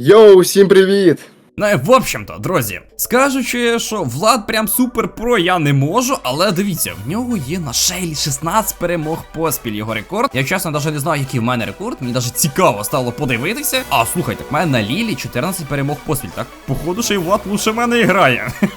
Йоу, всім привіт! Ну і в общем-то, друзі, скажучи, що Влад прям супер про я не можу, але дивіться, в нього є на шейлі 16 перемог поспіль його рекорд. Я чесно навіть не знаю, який в мене рекорд. Мені навіть цікаво стало подивитися. А слухайте, в мене на Лілі 14 перемог поспіль. Так, походу, що й Влад лучше мене і грає.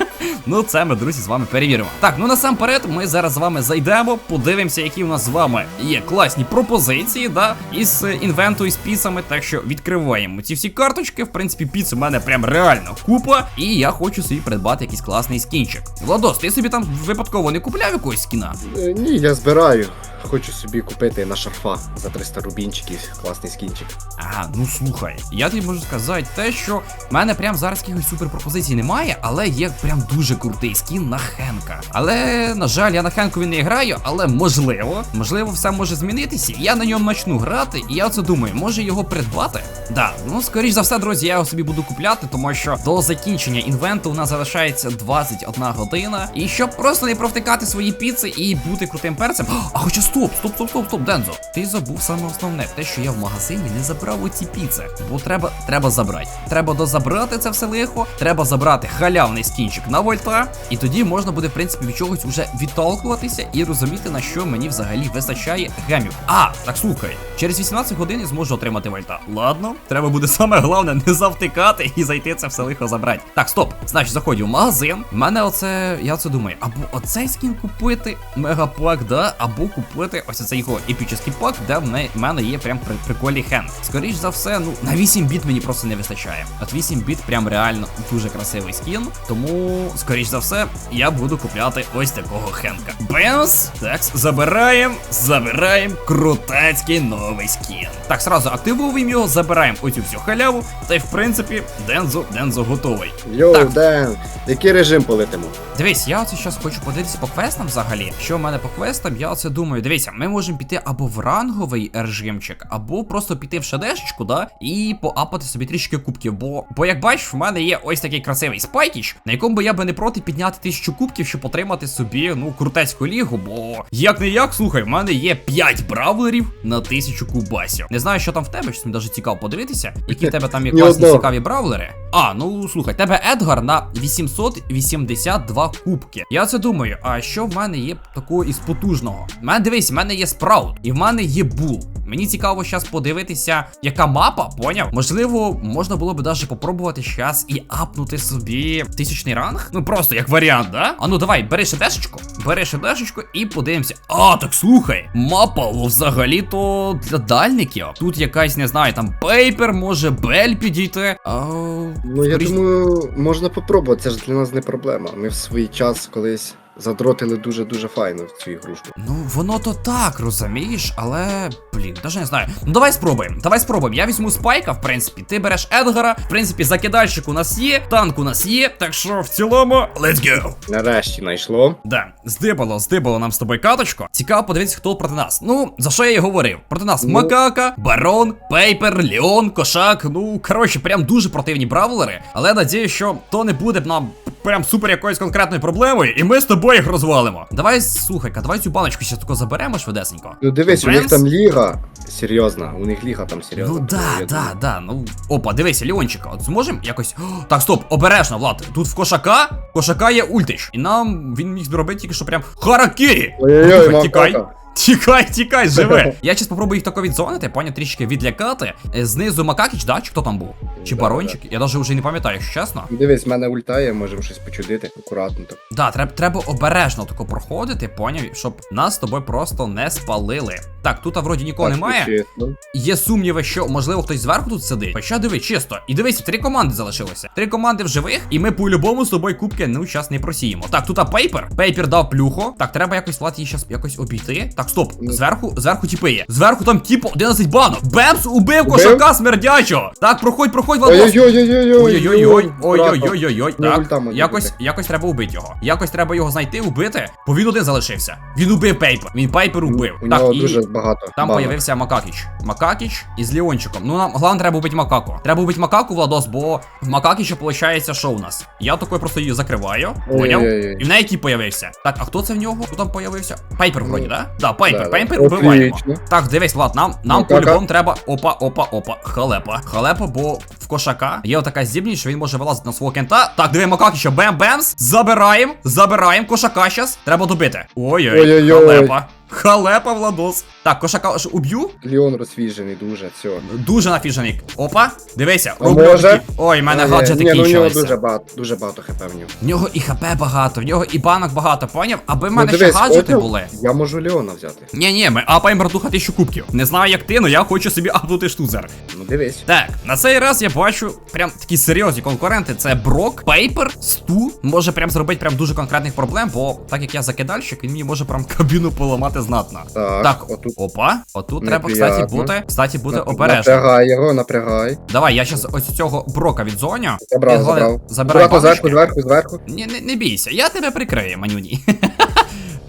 Ну, це ми, друзі, з вами перевіримо. Так, ну насамперед, ми зараз з вами зайдемо, подивимося, які у нас з вами є класні пропозиції, да, із е, інвенту із піцами. Так що відкриваємо ці всі карточки. В принципі, піц у мене прям реально купа. І я хочу собі придбати якийсь класний скінчик. Владос, ти собі там випадково не купляв якогось скіна? Е, ні, я збираю. Хочу собі купити на шарфа за 300 рубінчиків. Класний скінчик. Ага, ну слухай, я тобі можу сказати те, що в мене прям зараз якихось супер пропозицій немає, але є прям дуже крутий скін на Хенка. Але, на жаль, я на Хенкові не граю, але можливо, можливо, все може змінитися. Я на ньому почну грати, і я оце думаю, може його придбати? Да, ну скоріш за все, друзі, я його собі буду купляти, тому що до закінчення інвенту у нас залишається 21 година. І щоб просто не провтикати свої піци і бути крутим перцем. А хоча стоп, стоп, стоп, стоп, стоп, Дензо. Ти забув саме основне, те, що я в магазині не забрав оці піци. Бо треба, треба забрати. Треба дозабрати це все лихо, треба забрати халявний скінчик на вольта, і тоді можна буде, в принципі, від чогось уже відталкуватися і розуміти, на що мені взагалі вистачає гемів. А, так слухай, через 18 годин я зможу отримати вольта. Ладно, треба буде саме головне не завтикати і зайти це все лихо забрати. Так, стоп. Значить, заходжу в магазин. У мене оце, я це думаю, або оцей скін купити, мегапак, да, або купити ось оцей його епічний пак, де в не- в мене є прям при, прикольний хен. Скоріш за все, ну на 8 біт мені просто не вистачає. От 8 біт прям реально дуже красивий скін. Тому, скоріш за все, я буду купляти ось такого хенка. Бенс! Так, забираємо, забираємо крутецький новий скін. Так, сразу активуємо його, забираємо оцю всю халяву. Та й в принципі, Дензо, Дензо готовий. Йоу, Так. Ден, який режим полетимо? Дивись, я оце зараз хочу подивитися по квестам взагалі. Що в мене по квестам, я оце думаю. Дивіться, ми можемо піти або в ранговий режимчик, або просто піти в шедешечку, да, і поапати собі трішки кубків. Бо, бо як бачиш, в мене є ось такий красивий спайкіч, на якому би я би не проти підняти тисячу кубків, щоб отримати собі, ну, крутецьку лігу. Бо як не як, слухай, в мене є 5 бравлерів на тисячу кубасів. Не знаю, що там в тебе, що мені навіть цікаво подивитися, які в тебе там є класні цікаві бравлери. А, ну слухай, тебе Едгар на 882 кубки. Я це думаю, а що в мене є такого із потужного? В мене дивись, в мене є спраут, і в мене є бул. Мені цікаво зараз подивитися, яка мапа, поняв? Можливо, можна було би даже попробувати зараз і апнути собі тисячний ранг. Ну просто як варіант, да? А ну давай, бери шедешечку, бери шедешечку і подивимося. А, так слухай, мапа взагалі-то для дальників. Тут якась, не знаю, там пейпер, може Бель підійти. А, Ну я скоріш- думаю, можна попробувати, це ж для нас не проблема. Ми в свій час колись задротили дуже-дуже файно в цю ігрушку. Ну, воно то так, розумієш, але блін, даже не знаю. Ну давай спробуємо. Давай спробуємо. Я візьму спайка, в принципі. Ти береш Едгара. В принципі, закидальщик у нас є, танк у нас є. Так що в цілому, let's go. Нарешті знайшло. Да, здибало, здибало нам з тобою каточку. Цікаво подивитися, хто проти нас. Ну, за що я і говорив? Проти нас Ну. Макака, Барон, Пейпер, Леон, Кошак. Ну, коротше, прям дуже противні бравлери. Але надію, що то не буде б нам прям супер якоюсь конкретною проблемою, і ми з тобою їх розвалимо. Давай, слухай-ка, давай цю баночку ще тако заберемо швидесенько. Ну дивись, у них там ліга серйозна, у них ліга там серйозна. Ну да, да, да. Ну опа, дивися, Леончика. От зможемо якось. О, так, стоп, обережно, Влад. Тут в кошака, кошака є ультич. І нам він міг зробити тільки що прям харакірі. Ой-ой-ой, тікай. Тікай, тікай, живе. Я зараз попробую їх тако відзонити, поня трішки відлякати. Е, Знизу Макакіч, да? Чи хто там був? Чи Да, барончик? Я навіть вже не пам'ятаю, якщо чесно. Дивись, в мене ультає, можемо щось почудити, акуратно так. Да, треба, треба обережно тако проходити, поняв, щоб нас з тобою просто не спалили. Так, тут вроді нікого Так, немає. чесно. Є сумніви, що можливо хтось зверху тут сидить. Хоча диви, чисто. І дивись, три команди залишилося. Три команди в живих, і ми по-любому з тобою кубки ну час не просіємо. Так, тут Пейпер. Пейпер дав плюхо. Так, треба якось Влад її щас якось обійти. Так, стоп. Зверху, зверху тіпи є. Зверху там типу 11 банок. Бемс убив кошака смердячого. Так, проходь, проходь, Владос. Ой-ой-ой-ой-ой. Ой-ой-ой, ой-ой-ой-ой-ой. Так, якось, якось треба убити його. Якось треба його знайти, убити, бо він один залишився. Він убив Пейпер. Він Пейпер убив. У так, нього і... дуже багато. Там банок. появився Макакіч. Макакіч із Леончиком. Ну нам головне треба вбити Макаку. Треба вбити Макаку, Владос, бо в Макакіча виходить, що у нас. Я такою просто її закриваю. Поняв? І в неї який появився. Так, а хто це в нього? Хто там появився? Пайпер вроді, да? Да, Да, да. пайпер убиваємо. Отлично. Так, дивись, Влад, нам, нам Ну, по-любому треба. Опа, опа, опа. Халепа. Халепа, бо в кошака є отака здібність, що він може вилазити на свого кента. Так, диви, макаки, ще. бем-бемс. Забираємо, забираємо кошака щас. Треба добити. Ой-ой-ой. халепа. Халепа, Владос. Так, кошака ж уб'ю. Ліон розсвіжений дуже, все. Дуже нафіжений. Опа, дивися, А роблю може? такі- Ой, в мене гаджети Ні, ну у нього кінчилися. дуже багато, дуже багато хп в нього. В нього і хп багато, в нього і банок багато, поняв? Аби в Ну, мене ще гаджети були. Я можу Леона взяти. Ні, ні, ми апаємо братуха тисячу кубків. Не знаю як ти, але я хочу собі апнути штузер. Ну дивись. Так, на цей раз я бачу прям такі серйозні конкуренти. Це Брок, Пейпер, Сту. Може прям зробити прям дуже конкретних проблем, бо так як я закидальщик, він мені може прям кабіну поламати знатно. Так, Так, отут опа, отут треба, кстати, бути, кстати, бути обережним. Напрягай його, напрягай. Давай, я щас ось цього брока відзоню. Забрав, забрав. Забирай зверху, зверху, зверху. Не, не бійся, я тебе прикрию, манюні.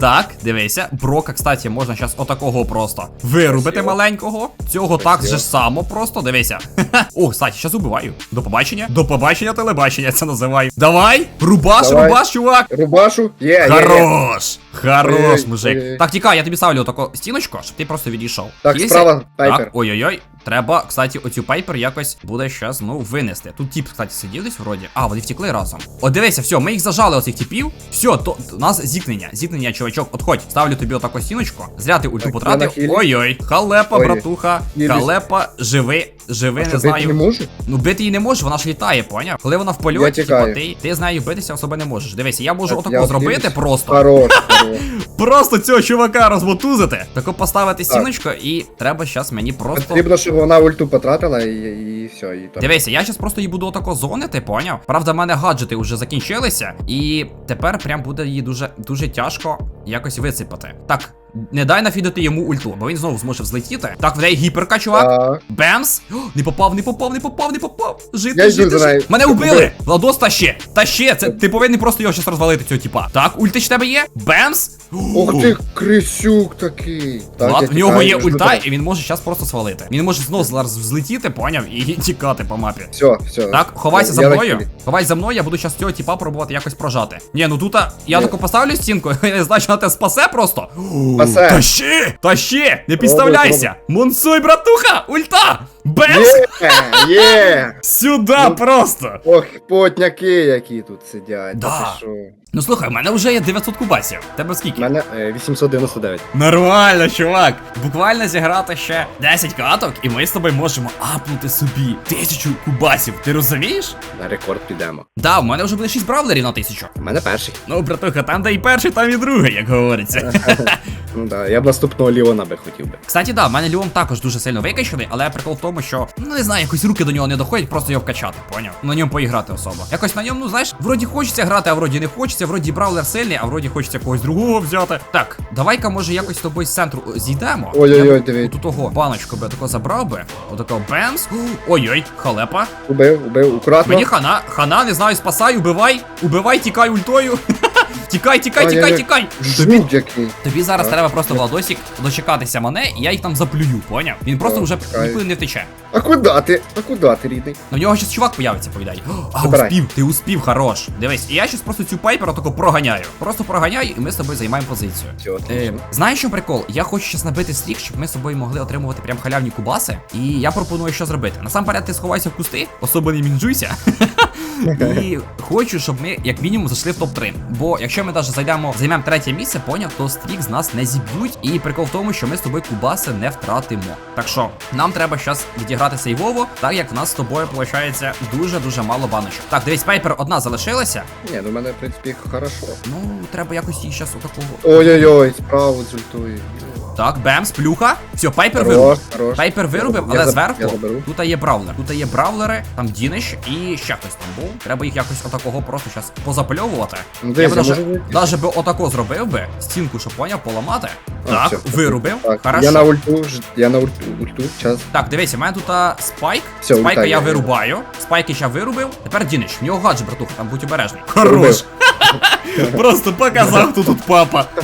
Так, дивися, брока, кстати, можна зараз отакого просто вирубити маленького. Цього так же само просто, дивися. О, кстати, зараз убиваю. До побачення. До побачення телебачення це називаю. Давай, рубаш, Давай. рубаш, чувак. Рубашу. Є. Хорош! Хорош, мужик. Так, тікай, я тобі ставлю таку стіночку, щоб ти просто відійшов. Так, Якщо- справа, Так, ой-ой-ой. Треба, кстати, оцю пайпер якось буде щас, ну, винести. Тут тіп, кстати, сидів десь вроді. А, вони втекли разом. О, дивися, все, ми їх зажали, оцих типів. Все, то у нас зіткнення. Зіткнення, чувачок, отходь. Ставлю тобі отаку стіночку. Зря ти ульту потратив. Ой-ой, халепа, Ой. братуха. Халепа, живи, живи, А не знаю. не можу? Ну, бити її не можеш, вона ж літає, поняв? Коли вона в польоті, тікаю. ти, ти з нею битися особо не можеш. Дивися, я можу Так, отако зробити дивлюсь. просто. Хорош, хорош. Просто цього чувака розмотузити. Тако поставити Так. стіночку, і треба щас мені просто. Потрібно, щоб вона ульту потратила і, і все, і там. Дивися, я зараз просто її буду отако зонити, поняв? Правда, в мене гаджети вже закінчилися, і тепер прям буде її дуже дуже тяжко якось висипати. Так, не дай нафідати йому ульту, бо він знову зможе взлетіти. Так, в неї гіперка, чувак. Бемс! О, не попав, не попав, не попав, не попав. Жити, жити, жити. Мене Убив. вбили! Владос, та ще! Та ще! Це ти повинен просто його щас розвалити, цього типа. Так, ультич тебе є? Бемс! Ох ти, крисюк такий. Так, Влад, в нього є ульта, і він може зараз просто свалити. Він може знову зараз взлетіти, поняв, і тікати по мапі. Все, все. Так, ховайся за мною. Ховайся за мною, я буду зараз цього типа пробувати якось прожати. Ні, ну тут я таку поставлю стінку, я не знаю, що вона тебе спасе просто. Спасе. Тащи! Тащи! Не підставляйся! Мунсуй, братуха! Ульта! Бемс! Є, є. Сюда Ну, просто! Ох, потняки, які тут сидять. Да. Ти? Ну слухай, в мене вже є 900 кубасів. Тебе скільки? У мене е, 899. Нормально, чувак. Буквально зіграти ще 10 каток, і ми з тобою можемо апнути собі тисячу кубасів. Ти розумієш? На рекорд підемо. Да, в мене вже буде 6 бравлерів на тисячу. У мене перший. Ну, братуха, там де і перший, там і другий, як говориться. Ну да, я б наступного Ліона би хотів би. Кстати, да, в мене Леон також дуже сильно викачаний, але прикол в тому, що ну не знаю, якось руки до нього не доходять, просто його вкачати, поняв? На ньому поіграти особо. Якось на ньому, ну знаєш, вроді хочеться грати, а вроді не хочеться, вроді бравлер сильний, а вроді хочеться когось другого взяти. Так, давай-ка може якось з тобою з центру е, зійдемо. Ой-ой-ой, Я б диви. Отут того баночку би тако забрав би. Отако бемс. Ой-ой, халепа. Убив, убив, акуратно. Мені хана, хана, не знаю, спасай, убивай, убивай, тікай ультою. Тікай, тікай, тікай, тікай. Тобі який. Тобі зараз Так. треба просто Владосік дочекатися мене, і я їх там заплюю, поняв? Він просто Так, вже чекаю. нікуди не втече. А куди ти? А куди ти, рідний? На нього щас чувак появиться, повідай. А, Забирай. успів, ти успів, хорош. Дивись, і я щас просто цю пайпер отако проганяю. Просто проганяю, і ми з тобою займаємо позицію. Все, Е, отлично. знаєш, що прикол? Я хочу щас набити стрік, щоб ми з собою могли отримувати прям халявні кубаси. І я пропоную що зробити. Насамперед ти сховайся в кусти, особо не мінжуйся. І хочу, щоб ми як мінімум зайшли в топ-3. Бо якщо ми навіть зайдемо, займемо третє місце, поняв, то стрік з нас не зіб'ють. І прикол в тому, що ми з тобою кубаси не втратимо. Так що нам треба зараз відіграти сейвово, так як в нас з тобою виходить дуже-дуже мало баночок. Так, дивись, пайпер одна залишилася. Ні, ну в мене, в принципі, хорошо. Ну, треба якось її зараз отакого. Ой-ой-ой, справу з ультою. Так, бемс, плюха. Все, пайпер вирубив. Пайпер вирубив, але зверху тут є бравлер. Тут є бравлери, там Діниш і ще хтось там був. Треба їх якось отакого просто зараз позапльовувати. Ну, Я можу вийти. би отако зробив би, стінку, щоб поняв, поламати. Так, вирубив. Хорошо. я на ульту, я на ульту, ульту, час. Так, дивися, у мене тут а, спайк. Все, Спайка я вирубаю. Спайки я вирубив. Тепер Дінич. В нього гаджет, братуха, там будь обережний. Хорош. Просто показав, хто тут папа.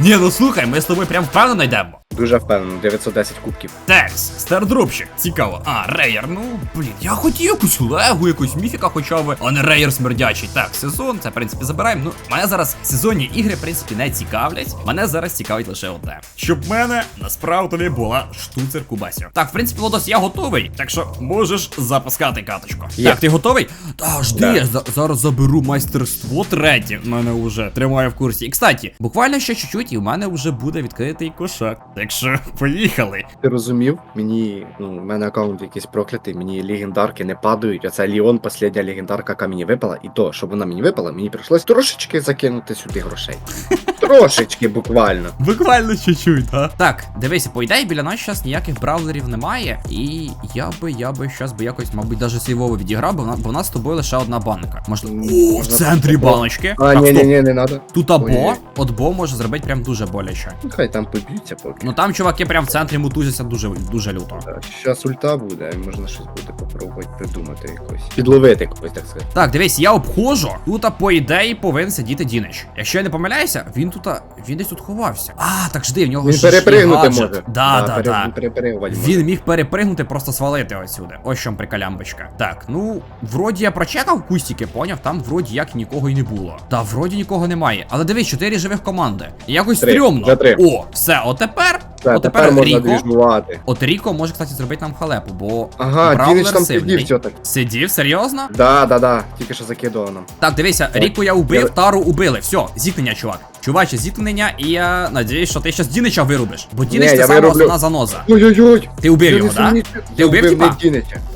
Ні, ну слухай, ми з тобою прям впевнено йдемо. Дуже впевнено, 910 кубків. Текс, стардропщик. Цікаво. А, рейер, ну блін, я хотів якусь легу, якусь міфіка хоча б, а не рейер смердячий. Так, сезон, це в принципі забираємо. Ну, мене зараз сезонні ігри, в принципі, не цікавлять. Мене зараз цікавить лише одне. Щоб в мене насправді була штуцер Кубасів. Так, в принципі, Лодос, я готовий, так що можеш запускати каточку. Є. Так, ти готовий? Та жди, Да. я за- зараз заберу майстерство третє. Мене вже тримає в курсі. І кстати, буквально ще чуть-чуть, і в мене вже буде відкритий кошак. Так що поїхали. Ти розумів? Мені, ну, в мене аккаунт якийсь проклятий, мені легендарки не падають. Оце Ліон, последня легендарка, яка мені випала, і то, щоб вона мені випала, мені прийшлось трошечки закинути сюди грошей. Трошечки буквально. Буквально чуть-чуть, а? Так, дивися, по ідеї біля нас зараз ніяких браузерів немає. І я би, я би щас би якось, мабуть, даже сейвово відіграв, бо бо в нас з тобою лише одна банка. Можливо. О, в центрі баночки. А, ні, ні, ні, не надо. Тут або, от бо може зробити прям дуже боляче. Хай там поб'ються поки. Ну там чуваки прям в центрі мутузяться дуже дуже люто. Щас ульта буде, можна щось буде попробувати придумати якось. Підловити якось, так сказати. Так, дивись, я обходжу. Тут, по ідеї, повинен сидіти Дінич. Якщо я не помиляюся, він тут, він десь тут ховався. А, так жди, в нього Він ж є перепригнути гаджет. може. Да, да, пере- да. Він перепригувати може. Він міг перепригнути, просто свалити отсюди. Ось що прикалямбочка. Так, ну, вроді я прочекав кустики, поняв, там вроді як нікого й не було. Та вроді нікого немає. Але дивись, чотири живих команди. І якось Три. стрьомно. За три. О, все, отепер. Все, отепер тепер можна Ріко. двіжувати. От Ріко може, кстати, зробити нам халепу, бо Ага, Дінич там сильний. сидів, все так. Сидів, серйозно? Да, да, да. Тільки що закидував нам. Так, дивися, Так. Ріку я убив, Я- Тару убили. Все, зіткнення, чувак. Чуваче, зіткнення, і я надіюсь, що ти щас Дінича вирубиш. Бо Дінич Ні, це я сама вироблю- основна заноза. Ой-ой-ой! Ти убив його, сумнів- Ти убив тіпа?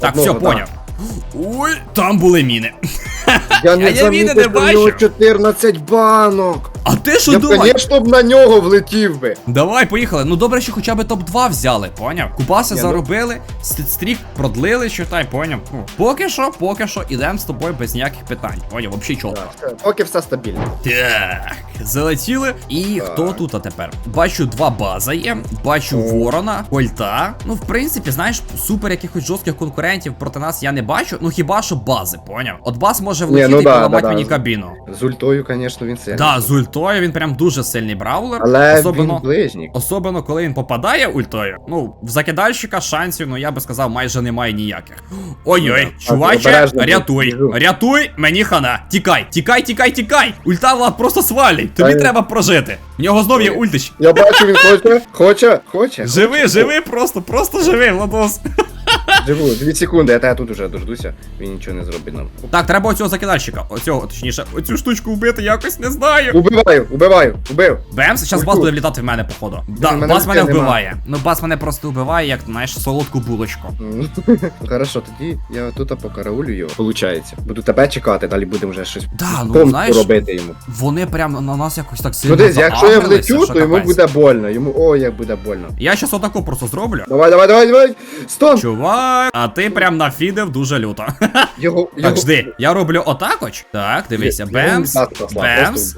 Так, все, да. поняв. Ой, там були міни. Я не А я міни замітив, що в нього 14 банок. А ти що Я б, думаєш? конечно, б на нього влетів би. Давай, поїхали. Ну добре, що хоча б топ-2 взяли, поняв? Кубаси Ні, ну- заробили, с- стрік продлили, считай, поняв. Ну, поки що, поки що, ідемо з тобою без ніяких питань. Поняв, взагалі. Так, все, Поки все стабільно. Так, залетіли. І Так. хто тут а тепер? Бачу два база є, бачу О. ворона, кольта. Ну, в принципі, знаєш, супер якихось жорстких конкурентів проти нас я не бачу. Ну хіба що бази, поняв? От баз може Ні, влетіти ну і да, поламати да, мені да. кабіну. З ультою, звісно, він сильний. Да, з ультою він прям дуже сильний браулер. Але особливо, він ближній. особливо, коли він попадає ультою. Ну, в закидальщика шансів, ну я би сказав, майже немає ніяких. Ой-ой, Так, чуваче, рятуй, біжу. рятуй, мені хана. Тікай, тікай, тікай, тікай. Ульта просто свалить. Тобі Та й- треба прожити. В нього знов є ультич. Я бачу, він хоче, хоче, хоче. Живи, живи, просто, просто живи, Владос. Живу, дві секунди, я тут уже дождуся. Він нічого не зробить нам. Так, треба оцього закидальщика. Оцього, точніше, оцю штучку вбити якось не знаю. Убиваю, убиваю, убив. Бемс, зараз бас буде влітати в мене, походу. Да, мене бас мене нема. вбиває. Ну, бас мене просто вбиває, як, знаєш, солодку булочку. М, Хорошо, тоді я тут покараулю його. Получається. Буду тебе чекати, далі будемо вже щось Да, ну, помсту знаєш, робити йому. Вони прям на нас якось так Ну сильно десь, якщо я влетю, що то йому капець. буде больно. Йому ой, як буде больно. Я щас отако просто зроблю. Давай, давай, давай, давай! Стон! Чувак, а ти прям нафідив дуже люто. Його, Так, жди, я роблю отакоч. Так, дивися, бемс, бемс.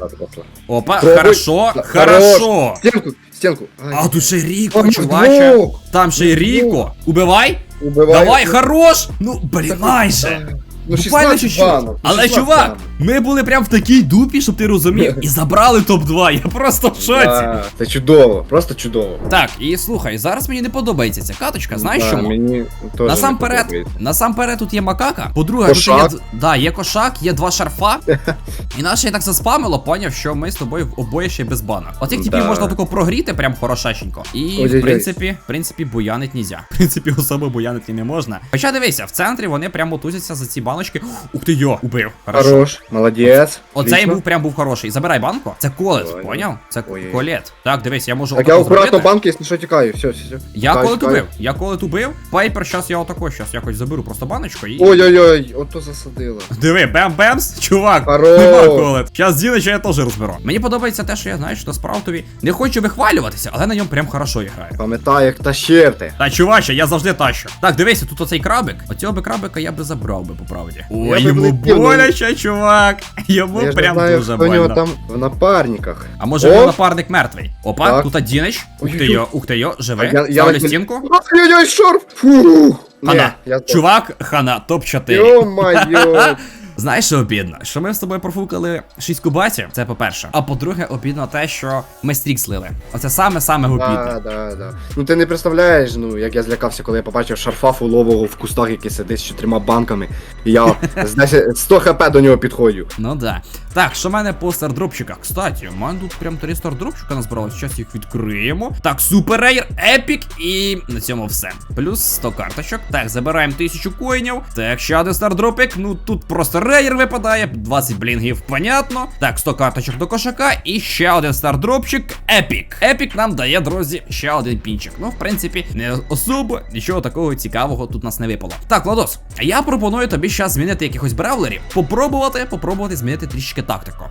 Опа, хорошо, Хорош. хорошо. Стінку, стінку. А тут ще Ріко, Ой, чуваче. Там ще Ріко. Убивай. Убивай. Давай, хорош. Ну, блін, майже. Ну, 16 чуть-чуть. банок, ну, Але 16 чувак, банок. ми були прям в такій дупі, щоб ти розумів, і забрали топ-2. Я просто в шоці. Да, Це чудово, просто чудово. Так, і слухай, зараз мені не подобається ця каточка. Знаєш Да, чому? Мені теж не Насамперед, подобається. насамперед тут є макака. По-друге, тут Кошак. є, да, є кошак, є два шарфа. і нас ще й так заспамило, поняв, що ми з тобою обоє ще без бана. От як типів Да. можна тако прогріти, прям хорошеченько. І в Ой-ой-ой. принципі, в принципі, буянить нельзя. В принципі, особо буянити не можна. Хоча дивися, в центрі вони прямо тузяться за ці баночки. Ух ти йо, убив. Хорошо. Хорош, молодець. Оцей Отлично. був прям був хороший. Забирай банку. Це колет, поняв? Це Ой-ой. колет. Так, дивись, я можу Так я акуратно банки, якщо що, тікаю. Все, все, все. Я Тікаю, колет тікаю. убив. Я колет убив. Пайпер, щас я отако, щас якось заберу просто баночку і. Ой-ой-ой, ото засадило. Диви, бем-бемс, чувак, Хорош. нема колет. Щас Дінича я теж розберу. Мені подобається те, що я знаю, що справді не хочу вихвалюватися, але на ньому прям хорошо граю. Пам'ятаю, як тащерти. Та чуваче, я завжди тащу. Так, дивися, тут оцей крабик. Оцього би крабика я би забрав би по правді. Ой, би йому влетів, боляче, чувак. Йому Я ж не прям знаю, дуже що у нього больно. там в напарниках. А може О! його напарник мертвий? Опа, Так. тут Дінич. Ух ти Ой-ой-ой. йо, ух ти йо, живе. Я- я Ставлю стінку. Ой-ой-ой, шорф! Фух! Ні, Хана. я Чувак, хана, топ-4. Йо-майо! Знаєш, що обідно? Що ми з тобою профукали 6 кубатів, це по-перше. А по-друге, обідно те, що ми стрік слили. Оце саме-саме обідне. Да, да, да. Ну ти не представляєш, ну як я злякався, коли я побачив шарфа фулового в кустах, який сидить з чотирма банками. І я з 10 100 хп до нього підходжу. Ну да. Так, що в мене по стардропчиках? Кстати, у мене тут прям три стардропчика назбиралось. Зараз їх відкриємо. Так, супер рейр, епік і на цьому все. Плюс 100 карточок. Так, забираємо 1000 коїнів. Так, ще один стардропик. Ну тут просто рейр випадає. 20 блінгів, понятно. Так, 100 карточок до кошака. І ще один стардропчик. Епік. Епік нам дає, друзі, ще один пінчик. Ну, в принципі, не особо нічого такого цікавого тут нас не випало. Так, Ладос, я пропоную тобі зараз змінити якихось бравлерів. Попробувати, попробувати змінити трішки тактику.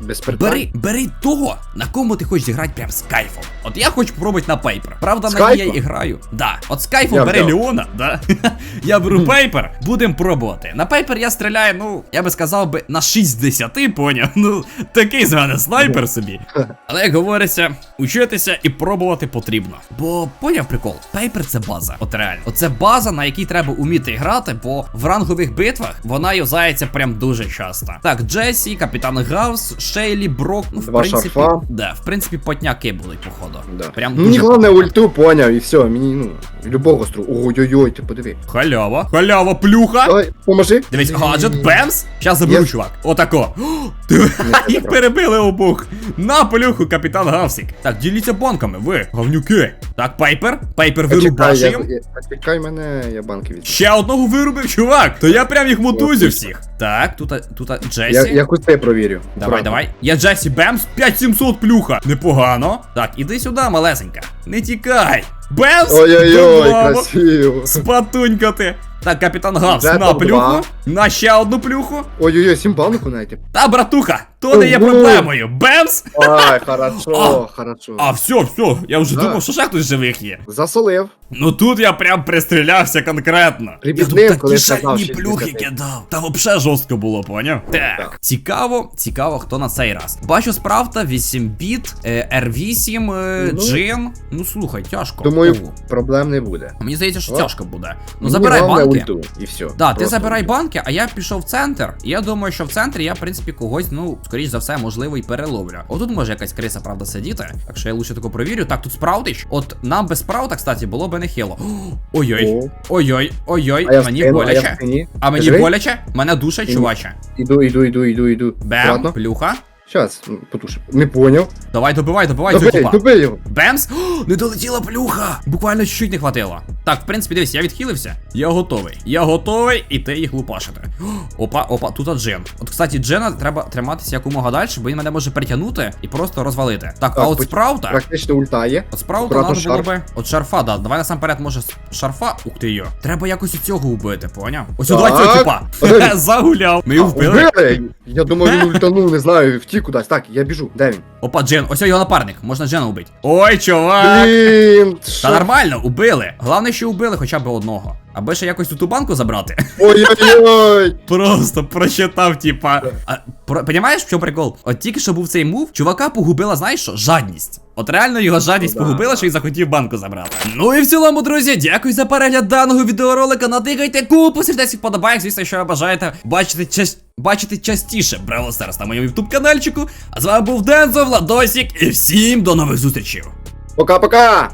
Без. Бери, бери того, на кому ти хочеш зіграти прям з кайфом. От я хочу попробувати на Пейпер. Правда, З на ній я і граю. Да. От з кайфом Я бери. Леона, да. я беру Пейпер, будемо пробувати. На Пейпер я стріляю, ну, я би сказав би, на 6 10, поняв. Ну, такий з мене снайпер собі. Але як говориться, учитися і пробувати потрібно. Бо поняв прикол, Пейпер це база. От реально. Оце база, на якій треба уміти грати, бо в рангових битвах вона юзається прям дуже часто. Так, Джесі, Капітан Гаус, Шейлі, Брок. Ну, в Два принципі, шарфа. да, в принципі, потняки будуть, походу. Да. Прям ну, мені дуже головне ульту, поняв, і все, мені, ну, любого стру. Ой-ой-ой, ти подиви. Халява, халява, плюха. Давай, поможи. Дивись, гаджет, бемс. Щас заберу, Я- чувак. Отако. Їх перебили обох. На плюху, капітан Гавсік. Так, діліться банками, ви, говнюки. Так, Пайпер, Пайпер вирубашуємо. почекай мене, я банки від. Ще одного вирубив, чувак. То я прям їх мотузю всіх. Так, тут, тут Джесі. Я, я кусти провірю. Давай, Акуратно. давай. Я Джесі Бемс, 5700 плюха. Непогано. Так, іди сюди, малесенька. Не тікай. Бемс! Ой-ой-ой, красиво. Спатунька ти. Так, капітан Гавс, Вже на плюху. На ще одну плюху. Ой-ой-ой, сім банок у. Та, братуха, то не є проблемою. Бемс! Ай, хорошо, хорошо. А, все, все, я вже Да. думав, що ще хтось живих є. Засолив. Ну тут я прям пристрілявся конкретно. Я тут такі шальні плюхи кидав. Та вообще жорстко було, поняв? Так. Так. Цікаво, цікаво, хто на цей раз. Бачу справта 8 біт, е, R8, е, Ну. Джин. Ну слухай, тяжко. Думаю, проблем не буде. Мені здається, що О. тяжко буде. Ну забирай головне банки. ульту, і все. Да, ти забирай банки, а я пішов в центр. Я думаю, що в центрі я, в принципі, когось, ну, скоріш за все, можливо, і переловлю. Отут може якась криса, правда, сидіти. Так що я лучше тако провірю. Так, тут спраутич. От нам без спраута, кстати, було би нехило. Ой-ой. Ой-ой, ой-ой, А мені боляче. А мені боляче, мене душа, чуваче. Іду, іду, іду, іду, іду. Бем, плюха. Щас, м. Не поняв. Давай, добивай, добивай тіпа. Бемс! Не долетіла плюха! Буквально чуть-чуть не хватило. Так, в принципі, дивись, я відхилився. Я готовий. Я готовий іти їх лупашити. Опа, опа, тут Джен. От, кстати, Джена треба триматися якомога далі, бо він мене може притягнути і просто розвалити. Так, а от спраута. Практично ульта є. От спраута надо було би. От шарфа, да. Давай насамперед, може, шарфа. Ух ти йо. Треба якось у цього вбити, поняв? Ось Так. сюди цього типа. Загуляв. Ми його вбили. Я думав, він ультанув, не знаю, втік кудись. Так, я біжу. Де він? Опа, Джен, ось його напарник. Можна Джена убити. Ой, чувак. Блін, Та нормально, убили. Головне, що убили хоча б одного. Аби ще якось ту банку забрати. Ой-ой-ой. Просто прочитав, типа. А, про, понімаєш, в чому прикол? От тільки що був цей мув, чувака погубила, знаєш що? Жадність. От реально його жадність Ну да. погубила, що він захотів банку забрати. Ну і в цілому, друзі, дякую за перегляд даного відеоролика. Натикайте купу сердець вподобайок, звісно, що ви бажаєте бачити час... Бачити частіше Браво Старс на моєму ютуб каналчику. А з вами був Дензо, Владосік, і всім до нових зустрічей. Пока-пока.